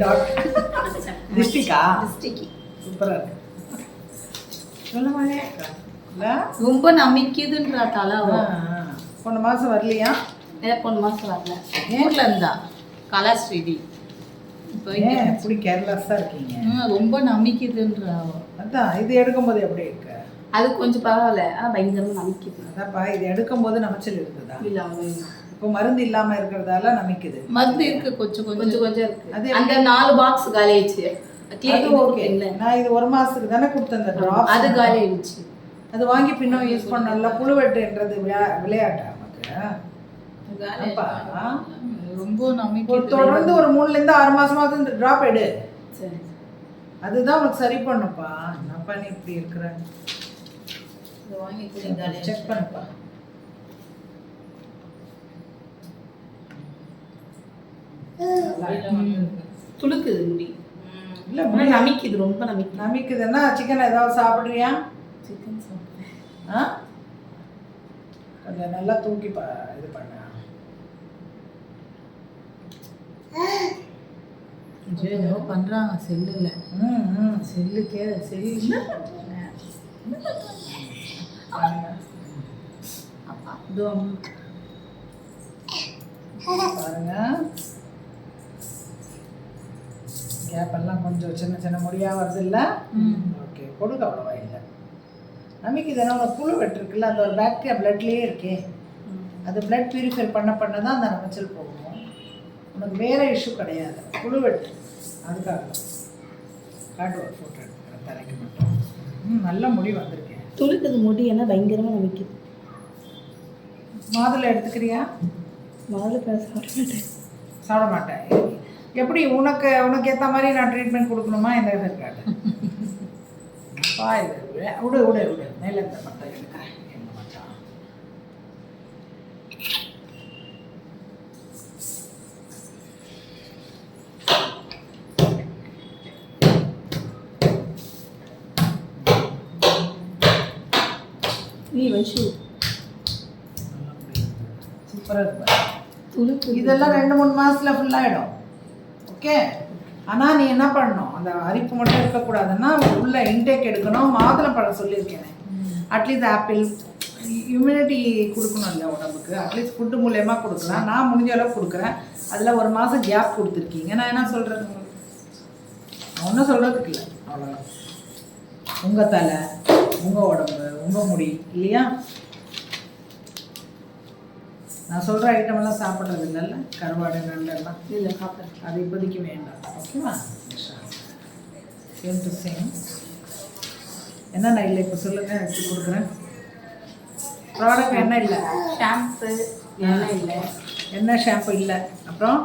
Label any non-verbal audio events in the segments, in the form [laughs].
Dot டிஸ்டிக்கா டிஸ்டிக்கு சூப்பராக இருக்கு சொல்லுவாங்க ரொம்ப நமிக்குதுன்றா தலை போன மாதம் வரலையா? ஏ போன மாசம் வரல. ஊர்ல இருந்தா. கலாஸ்ரீதி. போயிட்டு ஏன் இப்படி கேர்லெஸ்ஸாக இருக்கீங்க? ரொம்ப நமிக்குதுன்றா அவ. அதான் இது எடுக்கும்போது எப்படி இருக்கு? அது கொஞ்சம் பரவாயில்ல. ஆ பயங்கரமா நமிக்குது. அதான்ப்பா இது எடுக்கும்போது நமச்சல் இருக்குதா? இல்ல. இப்போ மருந்து இல்லாம இருக்கிறதால நமிக்குது. மருந்து இருக்கு கொஞ்சம் கொஞ்சம். கொஞ்சம் இருக்கு. அது அந்த நாலு பாக்ஸ் காலி ஆயிடுச்சு. அது ஓகே நான் இது ஒரு மாசத்துக்கு தானே கொடுத்தேன் இந்த ட்ராப் அது காலி ஆயிடுச்சு. அது வாங்கி பின்னும் யூஸ் பண்ணல புழுவெட்டுன்றது விளையா- விளையாட்டா நமக்கு? ரொம்ப நம்பிக்கை தொடர்ந்து ஒரு மூணுல இருந்து ஆறு மாசமாவது இந்த ட்ராப் எடு. சரி. அதுதான் உனக்கு சரி பண்ணுப்பா என்னப்பா நீ இப்படி இருக்கிற? இதை வாங்கி செக் பண்ணுப்பா. துளுக்குது முடி. இல்ல முடி நமிக்குது ரொம்ப நமிக்குது. நமிக்குதுன்னா சிக்கன் ஏதாவது சாப்பிடுறியா? சிக்கன் சாப்பிடுறேன். ஆ? கொஞ்சம் நல்லா தூக்கி பா இது பண்ண. ஏதோ பண்றாங்க செல்லுல. ம் ம். செல்லுக்கே செல்லு. பாருங்க. அப்பா இதோ பாருங்க கேப் எல்லாம் கொஞ்சம் சின்ன சின்ன முடியா வருது இல்ல ஓகே கொடுக்க அவ்வளோவா இல்லை. நமக்கு இதெல்லாம் உனக்கு புழு வெட்டிருக்குல்ல அந்த ஒரு பாக்டீரியா பிளட்லேயே இருக்கே. அது பிளட் பியூரிஃபை பண்ண பண்ண தான் அந்த நமைச்சல் போகும். உனக்கு வேற இஷ்யூ கிடையாது. புழு வெட்டு. அதுக்காக காட்டு ஒரு ஃபோட்டோ எடுத்துக்கிறேன் தலைக்கு மட்டும். ம் நல்ல முடி வந்திருக்கேன் துளுக்குது முடி என்ன பயங்கரமா நமிக்குது மாதுளை எடுத்துக்கிறியா? முதல்ல பேச மாட்டேன். சாப்பிட மாட்டேன். எப்படி உனக்கு உனக்கு ஏற்ற மாதிரி நான் ட்ரீட்மெண்ட் கொடுக்கணுமா? இந்த ஹேர் கார்டு அப்பா இது விடு விடு விடு. மேலே இந்த மட்டும் எடுக்கிறேன் எங்க மச்சான் நீ வச்சு. சூப்பராக இதெல்லாம் ரெண்டு மூணு மாசத்துல full ஆயிடும். ஓகே ஆனா நீ என்ன பண்ணணும்? அந்த அரிப்பு மட்டும் இருக்கக்கூடாதுன்னா உள்ள இன்டேக் எடுக்கணும். மாதுளம்பழம் சொல்லியிருக்கேன். அட்லீஸ்ட் ஆப்பிள் இம்யூனிட்டி கொடுக்கணும்ல உடம்புக்கு? அட்லீஸ்ட் ஃபுட்டு மூலயமா கொடுக்கலாம். நான் முடிஞ்ச அளவுக்கு கொடுக்குறேன். அதில் ஒரு மாதம் கேப் கொடுத்துருக்கீங்க. நான் என்ன சொல்கிறது உங்களுக்கு ஒன்றும் சொல்கிறதுக்கு இல்லை. அவ்வளோதான் உங்கள் தலை உங்கள் உடம்பு உங்கள் முடி இல்லையா? நான் சொல்கிற ஐட்டம் எல்லாம் சாப்பிட்றது இல்லைல்ல கருவாடு நண்டெல்லாம் இல்ல சாப்பிட்றேன் அது இப்போதைக்கு வேண்டாம். ஓகேவா சேம் டு சேம் என்னென்ன இல்லை இப்போ சொல்லுங்கள் எடுத்து கொடுக்குறேன். ப்ராடக்ட் என்ன இல்லை? ஷாம்பு எண்ணெய் இல்லை. என்ன ஷாம்பு இல்லை? அப்புறம்?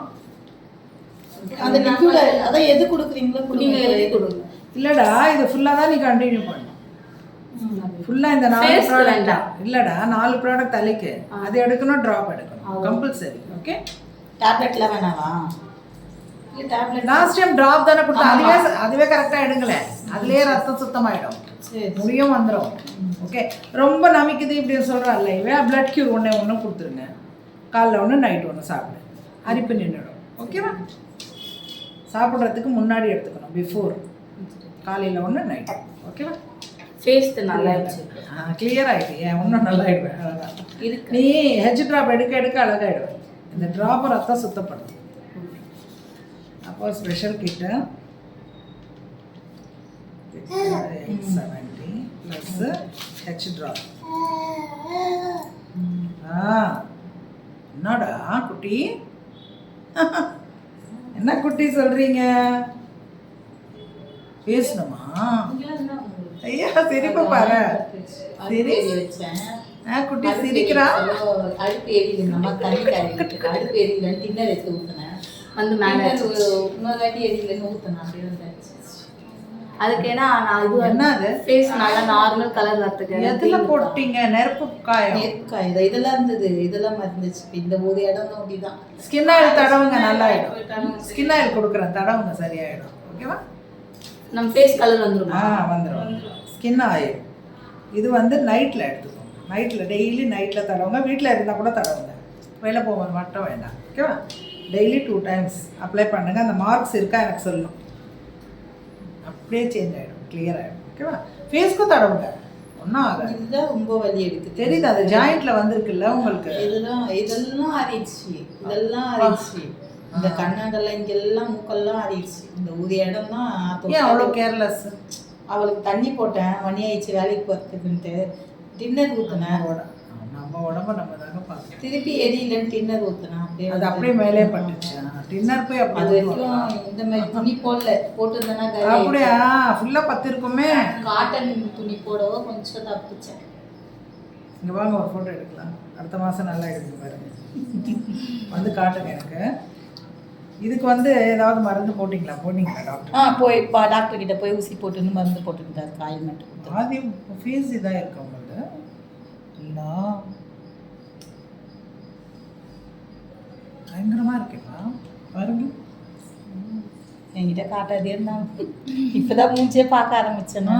லிக்விட் அதான் எது கொடுக்குறீங்களோ நீங்க எழுதி கொடுங்க. இல்லைடா இது ஃபுல்லாக தான் நீ கண்டினியூ பண்ணணும் ஃபுல்லாக இந்த நாலு ப்ராடக்ட். இல்லைடா நாலு ப்ராடக்ட் தலைக்கு. அது எடுக்கணும் ட்ராப் எடுக்கணும். கம்பல்சரி ஓகே டேப்லெட்லாம் டேப்லெட் லாஸ்ட் டைம் ட்ராப் தானே கொடுத்தா அதுவே அதுவே கரெக்டாக எடுங்களேன் அதுலேயே ரத்தம் சுத்தமாயிடும். சரி முடியும் வந்துடும் ஓகே ரொம்ப நமிக்குது இப்படின்னு சொல்கிறாள் இவே பிளட் க்யூர் ஒன்று ஒன்று கொடுத்துருங்க. காலைல ஒன்று நைட் ஒன்று சாப்பிடு. அரிப்பு நின்றுடும் ஓகேவா சாப்பிட்றதுக்கு முன்னாடி எடுத்துக்கணும். பிஃபோர் காலையில் ஒன்று நைட் ஓகேவா ஃபேஸ் நல்லா கிளியர் ஆகிட்டு ஏன் இன்னும் நல்லா ஆயிடுவேன் அழகா இருக்கு. நீ ஹெச் ட்ராப் எடுக்க எடுக்க அழகாயிடுவேன் இந்த ட்ராப்பை ரத்தம் சுத்தப்படும் அப்போ special kit seventy plus H drop ஆ. என்னடா குட்டி? [laughs] என்ன குட்டி சொல்றீங்க? பேசணுமா? சிரிப்பு பாரு. சிரி. குட்டி சிரிக்கிறா. அடுப்பு எரியுது நம்ம தண்ணி கரையிட்டு அடுப்பு எரியலன்னு டின்னர் எடுத்து ஊற்றினேன் வந்து மேலே. இன்னொரு வாட்டி எரியலன்னு ஊற்றினேன் அப்படியே வந்தாச்சு அதுக்கு ஏன்னா நான் இது என்ன அது? ஃபேஸ் நல்லா நார்மல் கலர் வரத்துக்கு எதுல போட்டீங்க? நெருப்பு காயம். நெருக்காயுதா இதெல்லாம் இருந்தது. இதெல்லாம் இப்ப இந்த ஒரு இடம் தான் அப்படிதான் ஸ்கின் ஆயில் தடவுங்க நல்லா ஆயிடும் ஸ்கின் ஆயில் கொடுக்குறேன் தடவுங்க சரியாயிடும். ஓகேவா நம்ம ஃபேஸ் கலர் வந்துருமா? ஆ வந்துடும் ஸ்கின் ஆயில். இது வந்து நைட்டில் எடுத்துக்கோங்க. நைட்டில் டெய்லி நைட்டில் தடவுங்க. வீட்டில் இருந்தால் கூட தடவுங்க. வெளில போகும்போது மட்டும் வேண்டாம். ஓகேவா டெய்லி டூ டைம்ஸ் அப்ளை பண்ணுங்கள் அந்த மார்க்ஸ் இருக்கா எனக்கு சொல்லணும். அப்படியே சேஞ்ச் ஆகிடும் கிளியர் ஆகிடும் ஓகேவா ஃபேஸ்க்கும் தடவுங்க. ஒன்றும் ஆகாது. இதுதான் ரொம்ப வலி எடுக்குது. தெரியுது அது ஜாயிண்ட்ல வந்திருக்குல்ல உங்களுக்கு? இதெல்லாம் இதெல்லாம் ஆறிடுச்சு. இதெல்லாம் ஆறிடுச்சு. இந்த கண்ணாடெல்லாம் இங்கெல்லாம் மூக்கெல்லாம் ஆறிடுச்சு. இந்த ஒரு இடம் தான் ஏன் அவ்வளோ கேர்லெஸ் அவளுக்கு தண்ணி போட்டேன் மணி ஆயிடுச்சு வேலைக்கு போகிறதுக்குன்ட்டு டின்னர் ஊற்றினேன் நம்ம உடம்ப நம்ம தாங்க பார்க்கணும். திருப்பி எரியலன்னு டின்னர் ஊற்றினேன் அப்படியே அது அப்படியே மேலே பட்டுச்சு. டின்னர் போய் அது வரைக்கும் இந்த மாதிரி துணி போடல. போட்டிருந்தேன்னா அப்படியா? ஃபுல்லா பத்து இருக்குமே. காட்டன் துணி போடவோ கொஞ்சம் தப்பிச்சேன். இங்க வாங்க ஒரு ஃபோட்டோ எடுக்கலாம். அடுத்த மாசம் நல்லா எடுங்க பாருங்க. வந்து காட்டுங்க எனக்கு. இதுக்கு வந்து ஏதாவது மருந்து போட்டிங்களா? போட்டீங்களா டாக்டர் ஆ போய் பா டாக்டர் கிட்ட போய் ஊசி போட்டுன்னு மருந்து போட்டுருந்தாரு காயமெண்ட் ஆதி ஃபேஸ் இதாக இருக்கு உங்களுக்கு? இல்லை. பயங்கரமா இருக்குங்களா பாருங்க. என்கிட்ட காட்டாதே இருந்தான் இப்பதான் மூஞ்சே பார்க்க ஆரம்பிச்சேன். ஆ,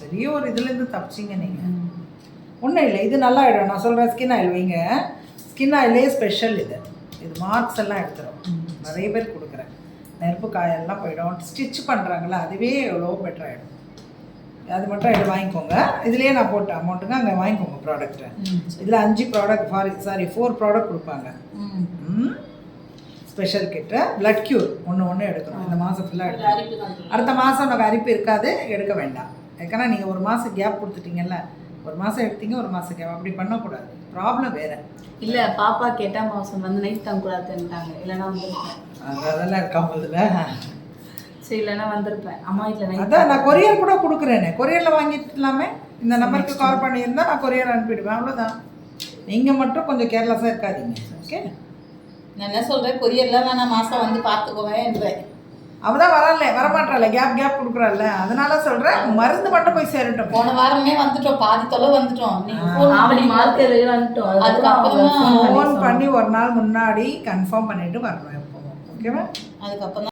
பெரிய ஒரு இதுல இருந்து தப்பிச்சிங்க நீங்க. ஒன்றும் இல்லை இது நல்லா ஆயிடும். நான் சொல்கிறேன் ஸ்கின் ஆயில் வைங்க. ஸ்கின் ஆயிலே ஸ்பெஷல் இது. இது மார்க்ஸ் எல்லாம் எடுத்துரும். நிறைய பேர் கொடுக்குறேன். நெருப்பு காயெல்லாம் போயிடும். ஸ்டிச் பண்ணுறாங்களா அதுவே எவ்வளோ பெட்டர் ஆகிடும் அது மட்டும் இது வாங்கிக்கோங்க. இதுலேயே நான் போட்ட அமௌண்ட்டுங்க அங்கே வாங்கிக்கோங்க ப்ராடக்ட்டு இதில் அஞ்சு product sorry sorry four product கொடுப்பாங்க. ஸ்பெஷல் கிட்ட பிளட் க்யூர் ஒன்று ஒன்று எடுக்கணும். இந்த மாதம் ஃபுல்லாக எடுக்கணும். அடுத்த மாதம் உனக்கு அரிப்பு இருக்காது எடுக்க வேண்டாம். ஏன்னா நீங்கள் ஒரு மாதம் கேப் கொடுத்துட்டீங்கல்ல ஒரு மாதம் எடுத்தீங்க ஒரு மாதம் கேப் அப்படி பண்ணக்கூடாது. ப்ராப்ளம் வேறு. இல்ல பாப்பா கேட்டா மாசம் வந்து நைட் தங்க கூடாதுன்ட்டாங்க இல்லைன்னா வந்திருப்பேன். அதெல்லாம் இருக்காம இதில் சரி இல்லைன்னா வந்திருப்பேன். அம்மா வீட்டில் நைட் அதான் நான் கொரியர் கூட கொடுக்குறேனே. கொரியரில் வாங்கிட்டுலாமே இந்த நம்பருக்கு கால் பண்ணியிருந்தா நான் கொரியர் அனுப்பிடுவேன். அவ்வளோதான் நீங்கள் மட்டும் கொஞ்சம் கேர்லெஸ்ஸாக இருக்காதீங்க. ஓகே நான் என்ன சொல்றேன்? கொரியர்ல வேணாம் மாசம் வந்து பார்த்துக்குவேன்றேன் அவள் தான் வரல வரமாட்டாள கேப் கேப் கொடுக்குறாள்ல அதனால சொல்கிறேன் மருந்து மட்டும் போய் சேரட்டும். போன வாரமே வந்துட்டோம் பாதி தொலை வந்துட்டோம். ஃபோன் பண்ணி ஒரு நாள் முன்னாடி கன்ஃபார்ம் பண்ணிட்டு வரணும் எப்பவும் ஓகேவா? அதுக்கப்புறம்